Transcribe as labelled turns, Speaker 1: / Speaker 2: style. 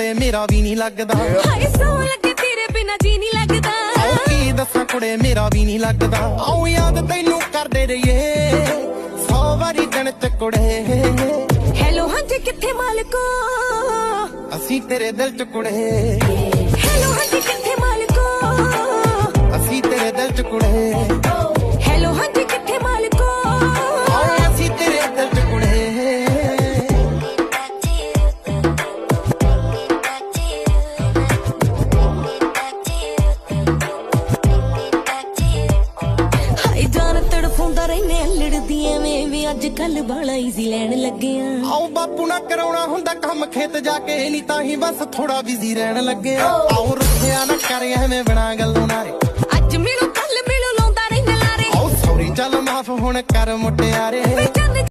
Speaker 1: ਕੁੜੇ ਮੇਰਾ ਵੀ ਨਹੀਂ ਲੱਗਦਾ।
Speaker 2: ਹਾਏ ਸੋ ਲੱਗੇ ਤੇਰੇ ਬਿਨਾ ਜੀ ਨਹੀਂ ਲੱਗਦਾ।
Speaker 1: ਕੀ ਦੱਸਾਂ ਕੁੜੇ ਮੇਰਾ ਵੀ ਨਹੀਂ ਲੱਗਦਾ। ਆਓ ਯਾਦ ਤੈਨੂੰ ਕਰਦੇ ਰਹੀਏ। ਸੌ ਵਾਰੀ ਦਿਨ ਚ ਕੁੜੇ।
Speaker 2: ਹੈਲੋ ਹਾਂਜੀ ਕਿੱਥੇ ਮਾਲਕੋ
Speaker 1: ਅਸੀਂ ਤੇਰੇ ਦਿਲ ਚ ਕੁੜੇ।
Speaker 2: ਹੈਲੋ ਹਾਂਜੀ ਕਿੱਥੇ ਮਾਲਕੋ
Speaker 1: ਅਸੀਂ ਤੇਰੇ ਦਿਲ ਚ ਕੁੜੇ।
Speaker 2: ਹਾਏ ਜਾਨ ਤੜਫਾਉਂਦਾ ਰਹਿਨੇ ਲੜਦੀ ਐਵੇਂ ਵੀ ਅੱਜ ਕੱਲ ਬਾਲਾ ਈਜ਼ੀ ਲੈਣ ਲੱਗੇ ਆ।
Speaker 1: ਆਓ ਬਾਪੂ ਨਾ ਕਰਾਉਣਾ ਹੁੰਦਾ ਕੰਮ ਖੇਤ ਜਾ ਕੇ ਨਹੀਂ ਤਾਂ ਹੀ ਬਸ ਥੋੜਾ ਬਿਜ਼ੀ ਰਹਿਣ ਲੱਗੇ ਆ। ਆਓ ਰੁੱਸਿਆ ਨਾ ਕਰ ਐਵੇਂ ਬਿਨਾ ਗੱਲੋਂ ਨਾਰੇ
Speaker 2: ਅੱਜ ਮਿਲੋ ਕੱਲ ਮਿਲੋ ਲਾਉਂਦਾ ਰਹਿੰਦਾ ਲਾਰੇ
Speaker 1: ਆਓ ਸੌਰੀ ਚੱਲ ਮਾਫ ਹੁਣ ਕਰ ਮੁਟਿਆਰੇ।